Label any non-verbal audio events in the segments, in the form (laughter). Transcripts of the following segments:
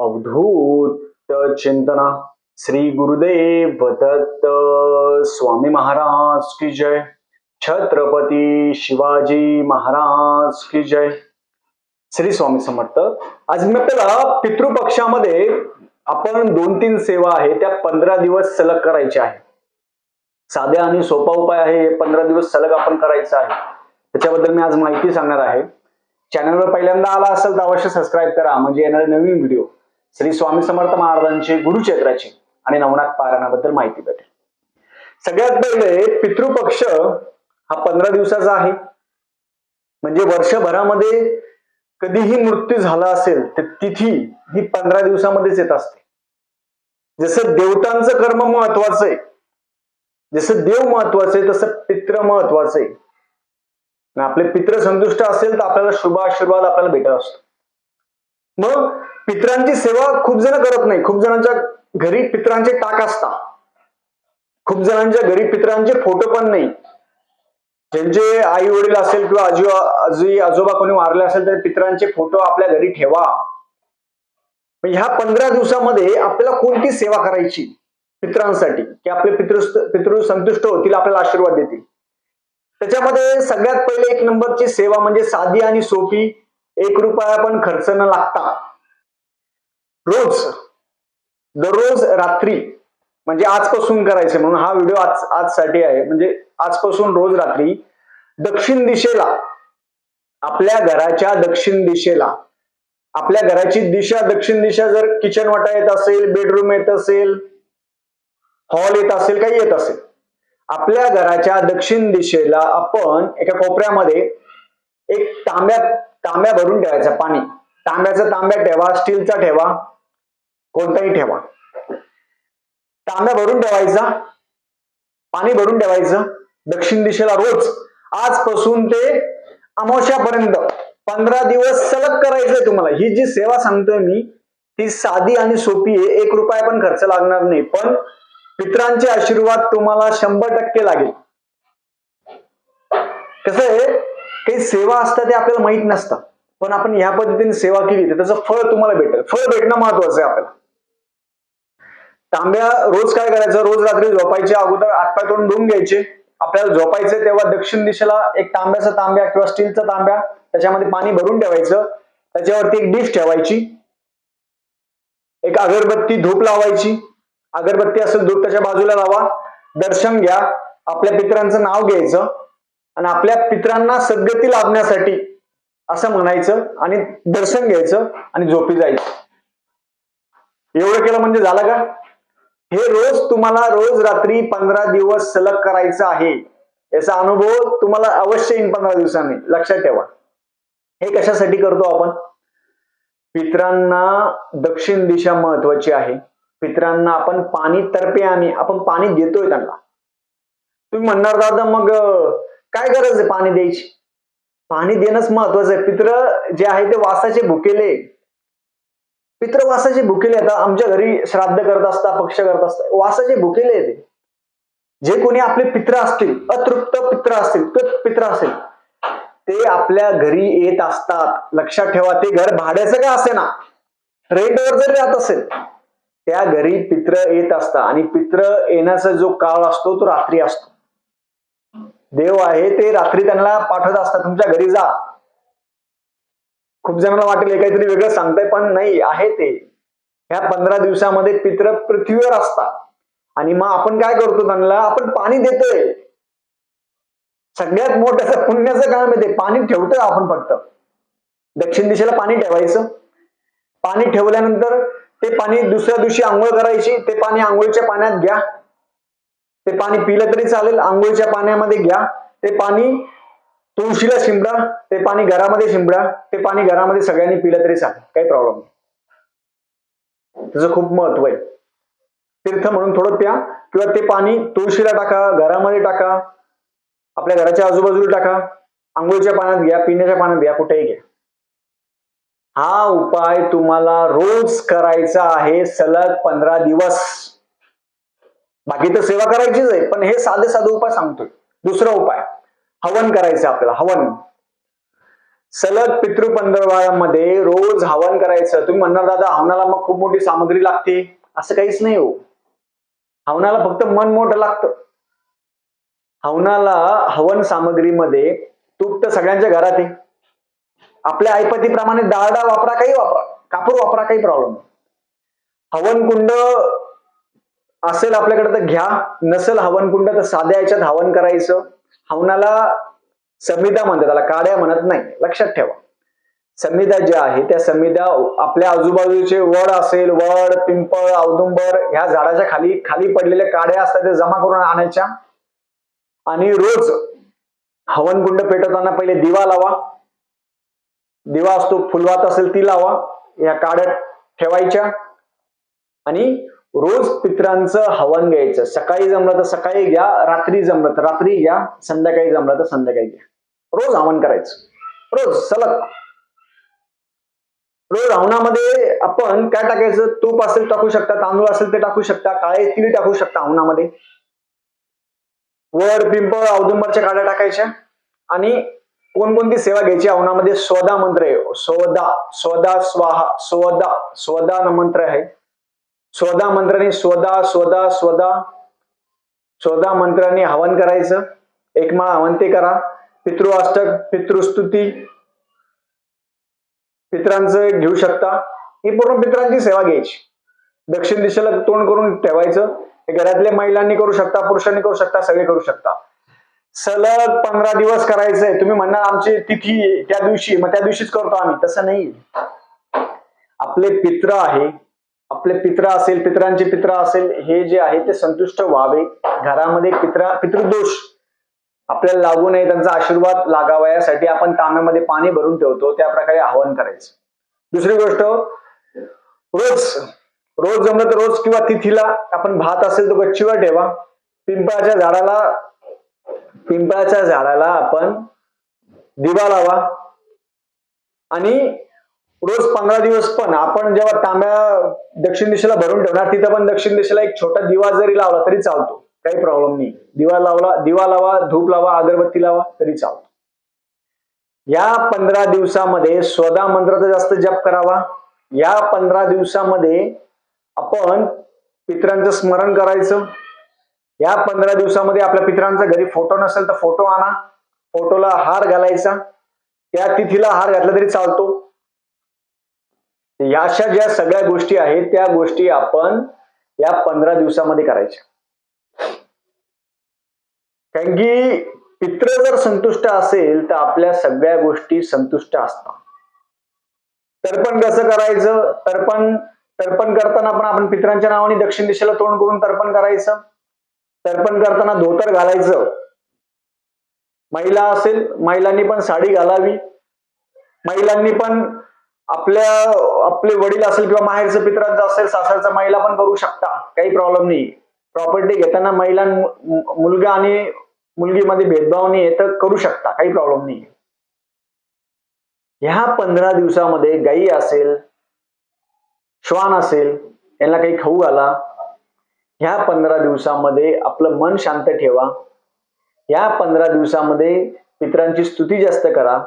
अवधूत चिंतना। श्री गुरुदेव दत्त स्वामी महाराज की जय। छत्रपती शिवाजी महाराज की जय। श्री स्वामी समर्थ। आज मी आपल्याला पितृपक्षामध्ये आपण दोन तीन सेवा आहे त्या पंधरा दिवस सलग करायच्या आहे. साध्या आणि सोपा उपाय आहे पंधरा दिवस सलग आपण करायचा आहे. त्याच्याबद्दल मी आज माहिती सांगणार आहे. चॅनलवर पहिल्यांदा आला असेल तर अवश्य सबस्क्राईब करा म्हणजे येणारे नवीन व्हिडिओ श्री स्वामी समर्थ महाराजांचे गुरुचेत्राचे आणि नवनाथ पारायणाबद्दल माहिती भेटेल. सगळ्यात पहिले पितृपक्ष हा पंधरा दिवसाचा आहे. म्हणजे वर्षभरामध्ये कधीही मृत्यू झाला असेल तर तिथी ही पंधरा दिवसामध्येच येत असते. जसं देवतांचं कर्म महत्वाचं आहे जसं देव महत्वाचं आहे तसं पित्र महत्वाचं आहे. आपले पित्र संतुष्ट असेल तर आपल्याला शुभ आशीर्वाद आपल्याला भेटत असतो. मग पित्रांची सेवा खूप जण करत नाही. खूप जणांच्या घरी पित्रांचे टाक असतात. खूप जणांच्या घरी पित्रांचे फोटो पण नाही. ज्यांचे आई वडील असेल किंवा आजी आजी आजोबा कोणी मारले असेल तर पित्रांचे फोटो आपल्या घरी ठेवा. मग ह्या पंधरा दिवसामध्ये आपल्याला कोणती सेवा करायची पित्रांसाठी? की आपले पितृ पितृ संतुष्ट होतील आपल्याला आशीर्वाद देतील. त्याच्यामध्ये सगळ्यात पहिले एक नंबरची सेवा म्हणजे साधी आणि सोपी एक रुपया पण खर्च न लागता रोज दररोज रात्री म्हणजे आजपासून करायचे म्हणून हा व्हिडिओ आज आजसाठी आहे. म्हणजे आजपासून रोज रात्री दक्षिण दिशेला आपल्या घराच्या दक्षिण दिशेला आपल्या घराची दिशा दक्षिण दिशा जर किचन वाटा येत असेल बेडरूम येत असेल हॉल येत असेल काही येत असेल आपल्या घराच्या दक्षिण दिशेला आपण एका कोपऱ्यामध्ये एक तांब्या तांब्या भरून ठेवायचा पाणी. तांब्याचा तांब्या ठेवा स्टीलचा ठेवा कोणताही ठेवा. तांब्या भरून ठेवायचा पाणी भरून ठेवायचं दक्षिण दिशेला रोज. आजपासून ते अमावश्यापर्यंत पंधरा दिवस सलग करायचंय तुम्हाला. ही जी सेवा सांगतोय मी ती साधी आणि सोपी आहे. एक रुपया पण खर्च लागणार नाही. पण पित्रांचे आशीर्वाद तुम्हाला शंभर टक्के लागेल. कसं आहे? काही सेवा असतात ते आपल्याला माहीत नसतं. पण आपण ह्या पद्धतीने सेवा केली तर त्याचं फळ तुम्हाला भेटेल. फळ भेटणं महत्वाचं आहे आपल्याला. तांब्या रोज काय करायचं? रोज रात्री झोपायच्या अगोदर आतपाय तोडून धुवून घ्यायचे. आपल्याला झोपायचे तेव्हा दक्षिण दिशेला एक तांब्याचा तांब्या किंवा स्टीलचा तांब्या त्याच्यामध्ये पाणी भरून ठेवायचं. त्याच्यावरती एक डिश ठेवायची. एक अगरबत्ती धूप लावायची. अगरबत्ती असेल धूप त्याच्या बाजूला लावा. दर्शन घ्या. आपल्या पित्रांचं नाव घ्यायचं. आणि आपल्या पित्रांना सद्गती लाभण्यासाठी असं म्हणायचं आणि दर्शन घ्यायचं आणि झोपी जायचं. एवढं केलं म्हणजे झालं का? हे रोज तुम्हाला रोज रात्री पंधरा दिवस सलग करायचं आहे. याचा अनुभव तुम्हाला अवश्य येईन पंधरा दिवसांनी. लक्षात ठेवा. हे कशासाठी करतो आपण? पित्रांना दक्षिण दिशा महत्वाची आहे. पित्रांना आपण पाणी तर्फे आणि आपण पाणी देतोय त्यांना. तुम्ही म्हणणार दादा मग काय गरज आहे पाणी द्यायची? पाणी देणंच महत्वाचं आहे. पित्र जे आहे ते वासाचे भुकेले पित्र वासाचे भुकेले आता आमच्या घरी श्राद्ध करत असता पक्ष करत असता वासाचे भुकेले येते ते. जे कोणी आपले पित्र असतील अतृप्त पित्र असतील पित्र असेल ते आपल्या घरी येत असतात. लक्षात ठेवा ते घर भाड्याचं काय असे ना रेंटवर जर राहत असेल त्या घरी पित्र येत असतात. आणि पित्र येण्याचा जो काळ असतो तो रात्री असतो. देव आहे ते रात्री त्यांना पाठवत असतात. तुमच्या घरी जा. खूप जणांना वाटेल काहीतरी वेगळं सांगताय पण नाही आहे ते. ह्या पंधरा दिवसामध्ये पित्र पृथ्वीवर असतात. आणि मग आपण काय करतो त्यांना? आपण पाणी देतोय. सगळ्यात मोठं पुण्याचं काम आहे? ते पाणी ठेवतोय आपण फक्त. दक्षिण दिशेला पाणी ठेवायचं. पाणी ठेवल्यानंतर ते पाणी दुसऱ्या दिवशी आंघोळ करायची. ते पाणी आंघोळीच्या पाण्यात घ्या. ते पाणी पिलं तरी चालेल आंघोळीच्या पाण्यामध्ये घ्या. ते पाणी तुळशीला शिंपडा ते पाणी घरामध्ये शिंपडा ते पाणी घरामध्ये सगळ्यांनी पिलं तरी चालेल काही प्रॉब्लेम नाही. त्याचं खूप महत्त्व आहे. तीर्थ म्हणून थोडं प्या किंवा ते पाणी तुळशीला टाका घरामध्ये टाका आपल्या घराच्या आजूबाजूला टाका. आंघोळीच्या पाण्यात घ्या पिण्याच्या पाण्यात घ्या कुठेही घ्या. हा उपाय तुम्हाला रोज करायचा आहे सलग पंधरा दिवस. बाकी तर सेवा करायचीच आहे पण हे साधे साधे उपाय सांगतोय. दुसरा उपाय हवन करायचं आपल्याला हवन. सलग पितृपंधरवाळामध्ये रोज हवन करायचं. तुम्ही म्हणणार दादा हवनाला मग खूप मोठी सामग्री लागते. असं काहीच नाही हो. हवनाला फक्त मन मोठं लागतं. हवनाला हवन सामग्रीमध्ये तूप तर सगळ्यांच्या घरात आहे. आपल्या आईपतीप्रमाणे डाळ डाळ वापरा काही वापरा. कापूर वापरा काही प्रॉब्लेम हवन कुंड असेल आपल्याकडे तर घ्या. नसेल हवनकुंड तर साध्या याच्यात हवन करायचं. हवनाला संविधा म्हणतात. त्याला काड्या म्हणत नाही. लक्षात ठेवा. संविधा ज्या आहे त्या संविधा आपल्या आजूबाजूचे वड असेल वड पिंपळ औदुंबर ह्या झाडाच्या खाली खाली पडलेल्या काड्या असतात त्या जमा करून आणायच्या. आणि रोज हवनकुंड पेटवताना पहिले दिवा लावा. दिवा असतो फुलवात असेल ती लावा. या काड्या ठेवायच्या. आणि रोज पित्रांचं हवन घ्यायचं. सकाळी जमलं तर सकाळी घ्या रात्री जमलं तर रात्री घ्या संध्याकाळी जमलं तर संध्याकाळी घ्या. रोज हवन करायचं. रोज सलग. रोज हवनामध्ये आपण काय टाकायचं? तूप असेल टाकू शकता तांदूळ असेल ते टाकू शकता काळे तिळ टाकू शकता हवनामध्ये. वर पिंपळ औदुंबरच्या काड्या टाकायच्या. आणि कोणकोणती सेवा घ्यायची हवनामध्ये? स्वदा मंत्र आहे. स्वदा स्वदा स्वाहा स्वदा स्वदा मंत्र आहे. स्वदा मंत्राने स्वदा स्वदा स्वदा स्वदा मंत्राने हवन करायचं. एक माळ हवन ते करा पितृअष्टक पितृस्तुती. पित्रांचं घेऊ शकता. ही पूर्ण पित्रांची सेवा घ्यायची. दक्षिण दिशेला तोंड करून ठेवायचं. हे घरातल्या महिलांनी करू शकता पुरुषांनी करू शकता सगळे करू शकता. सलग पंधरा दिवस करायचंय. तुम्ही म्हणणार आमची तिथी त्या दिवशी मग त्या दिवशीच करतो आम्ही. तसं नाही आपले पित्र आहे. आपले पित्र असेल पित्रांचे पित्र असेल हे जे आहे ते संतुष्ट व्हावे. घरामध्ये पित्रा पितृदोष आपल्याला लागू नये त्यांचा आशीर्वाद लागावा. यासाठी आपण तांब्यामध्ये पाणी भरून ठेवतो. त्या प्रकारे आवाहन करायचं. दुसरी गोष्ट रोज रोज जमलं तर रोज किंवा तिथीला आपण भात असेल तो गच्चीवर ठेवा. पिंपळाच्या झाडाला पिंपळाच्या झाडाला आपण दिवा लावा. आणि रोज पंधरा दिवस पण आपण जेव्हा तांब्या दक्षिण दिशेला भरून ठेवणार तिथं पण दक्षिण दिशेला एक छोटा दिवा जरी लावला तरी चालतो. काही प्रॉब्लेम नाही. दिवा लावला दिवा लावा धूप लावा अगरबत्ती लावा तरी चालतो. या पंधरा दिवसामध्ये स्वदा मंत्राचा जास्त जप करावा. या पंधरा दिवसामध्ये आपण पित्रांचं स्मरण करायचं. या पंधरा दिवसामध्ये आपल्या पित्रांचा घरी फोटो नसेल तर फोटो आणा. फोटोला हार घालायचा. त्या तिथीला हार घातला तरी चालतो. या अशा ज्या सगळ्या गोष्टी आहेत त्या गोष्टी आपण या पंधरा दिवसामध्ये करायच्या. कारण की पित्र जर संतुष्ट असेल तर आपल्या सगळ्या गोष्टी संतुष्ट असतात. तर्पण कसं करायचं? तर्पण तर्पण करताना पण आपण पित्रांच्या नावाने दक्षिण दिशेला तोंड करून तर्पण करायचं. तर्पण करताना धोतर घालायचं. महिला असेल महिलांनी पण साडी घालावी. महिलांनी पण आपल्या आपले वडील असेल किंवा माहेरचं पित्रांचं असेल सासरचा महिला पण करू शकता. काही प्रॉब्लेम नाही. प्रॉपर्टी घेताना महिला मुलगा आणि मुलगीमध्ये भेदभाव नाही तर करू शकता. काही प्रॉब्लेम नाही ह्या पंधरा दिवसामध्ये गाई असेल श्वान असेल यांना काही खाऊ आला ह्या पंधरा दिवसामध्ये आपलं मन शांत ठेवा. या पंधरा दिवसामध्ये पित्रांची स्तुती जास्त करा.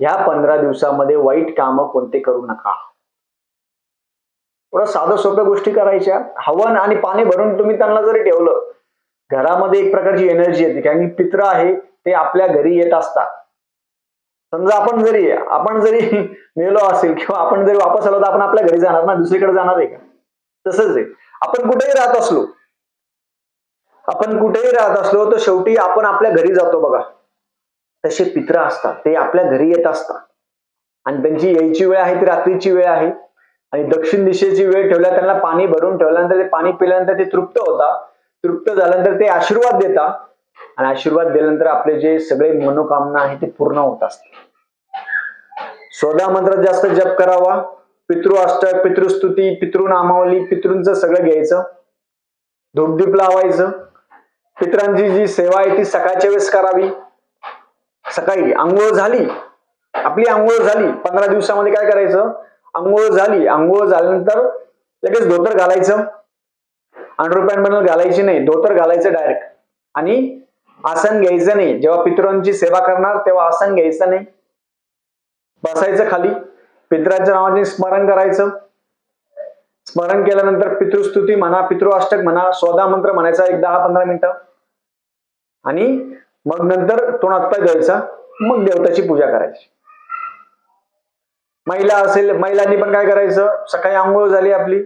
ह्या पंधरा दिवसामध्ये वाईट कामं कोणते करू नका. थोडं साधं सोप्या गोष्टी करायच्या. हवन आणि पाणी भरून तुम्ही त्यांना जरी ठेवलं घरामध्ये एक प्रकारची एनर्जी येते. कारण की पित्र आहे ते आपल्या घरी येत असतात. समजा आपण जरी आपण जरी (laughs) मेलो असेल किंवा आपण जरी वापस आलो तर आपण आपल्या घरी जाणार ना? दुसरीकडे जाणार आहे का? तसंच आहे. आपण कुठेही राहत असलो आपण कुठेही राहत असलो तर शेवटी आपण आपल्या घरी जातो बघा. तसे पित्र असतात. ते आपल्या घरी येत असतात. आणि त्यांची यायची वेळ आहे ती रात्रीची वेळ आहे. आणि दक्षिण दिशेची वेळ ठेवल्या त्यांना पाणी भरून ठेवल्यानंतर ते पाणी पिल्यानंतर ते तृप्त होता तृप्त झाल्यानंतर ते आशीर्वाद देतात. आणि आशीर्वाद दिल्यानंतर आपले जे सगळे मनोकामना आहे ते पूर्ण होत असते स्वदा मंत्र जास्त जप करावा. पितृ अष्टक पितृस्तुती पितृनामावली पितृंच सगळं घ्यायचं. धूपदीप लावायचं. पितरांची जी सेवा आहे ती सकाळच्या वेळेस करावी. सकाळी आंघोळ झाली. आपली आंघोळ झाली. पंधरा दिवसामध्ये काय करायचं? आंघोळ झाली. आंघोळ झाल्यानंतर लगेच धोतर घालायचं. अंडरपॅन्ट बनवून घालायची नाही. धोतर घालायचं डायरेक्ट आणि आसन घ्यायचं नाही. जेव्हा पितरांची सेवा करणार तेव्हा आसन घ्यायचं नाही. बसायचं खाली. पित्राच्या नावाने स्मरण करायचं. स्मरण केल्यानंतर पितृस्तुती म्हणा पितृअष्टक म्हणा स्वदा मंत्र म्हणायचा एक दहा पंधरा मिनिटं. आणि मग नंतर तो द्यायचा मग देवताची पूजा करायची. महिला असेल महिलांनी पण काय करायचं? सकाळी आंघोळ झाली आपली.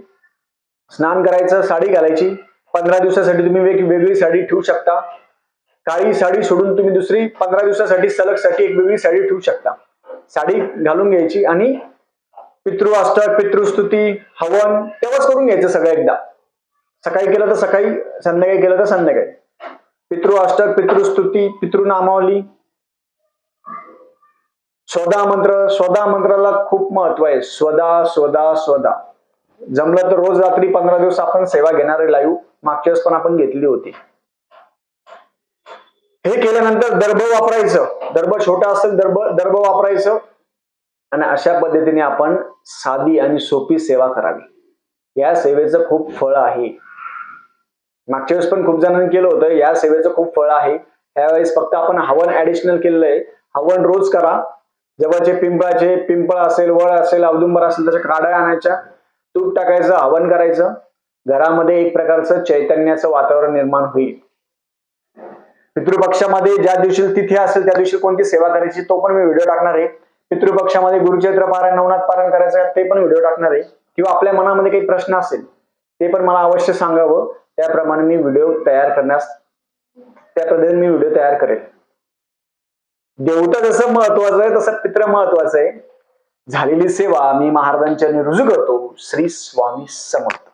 स्नान करायचं साडी घालायची. पंधरा दिवसासाठी तुम्ही वेग वेगळी साडी ठेवू शकता. काळी साडी सोडून तुम्ही दुसरी पंधरा दिवसासाठी सलगसाठी एक वेगळी साडी ठेवू शकता. साडी घालून घ्यायची आणि पितृ अष्टक पितृस्तुती हवन तेव्हाच करून घ्यायचं सगळं एकदा. सकाळी केलं तर सकाळी संध्याकाळी केलं तर संध्याकाळी. पितृअष्टक पितृस्तुती पितृनामावली स्वदा मंत्र स्वदा मंत्राला खूप महत्त्व आहे. स्वदा स्वदा स्वदा. जमलं तर रोज रात्री पंधरा दिवस आपण सेवा घेणारे लाईव्ह मागच्या वेळेस पण आपण घेतली होती. हे केल्यानंतर दर्भ वापरायचं. दर्भ छोटा असेल दर्भ दर्भ वापरायचं. आणि अशा पद्धतीने आपण साधी आणि सोपी सेवा करावी. या सेवेचं खूप फळ आहे. मागच्या वेळेस पण खूप जणांनी केलं होतं. या सेवेचं खूप फळ आहे. त्यावेळेस फक्त आपण हवन ऍडिशनल केलेलं आहे. हवन रोज करा. जवळचे पिंपळाचे पिंपळ असेल वळ असेल औदुंबर असेल त्याच्या काड्या आणायच्या तूप टाकायचं हवन करायचं. घरामध्ये एक प्रकारचं चैतन्याचं वातावरण निर्माण होईल. पितृपक्षामध्ये ज्या दिवशी तिथी असेल त्या दिवशी कोणती सेवा करायची तो पण मी व्हिडिओ टाकणार आहे. पितृपक्षामध्ये गुरुचैत्र पारायण नवनाथ पारायण करायचं आहे, ते पण व्हिडिओ टाकणार आहे. किंवा आपल्या मनामध्ये काही प्रश्न असेल ते पण मला अवश्य सांगावं. त्याप्रमाणे मी व्हिडिओ तयार करण्यास त्या पद्धतीने मी व्हिडिओ तयार करेल. देवता जसं महत्वाचं आहे तसं पित्र महत्वाचं आहे. झालेली सेवा मी महाराजांच्या रुजू करतो. श्री स्वामी समर्थ.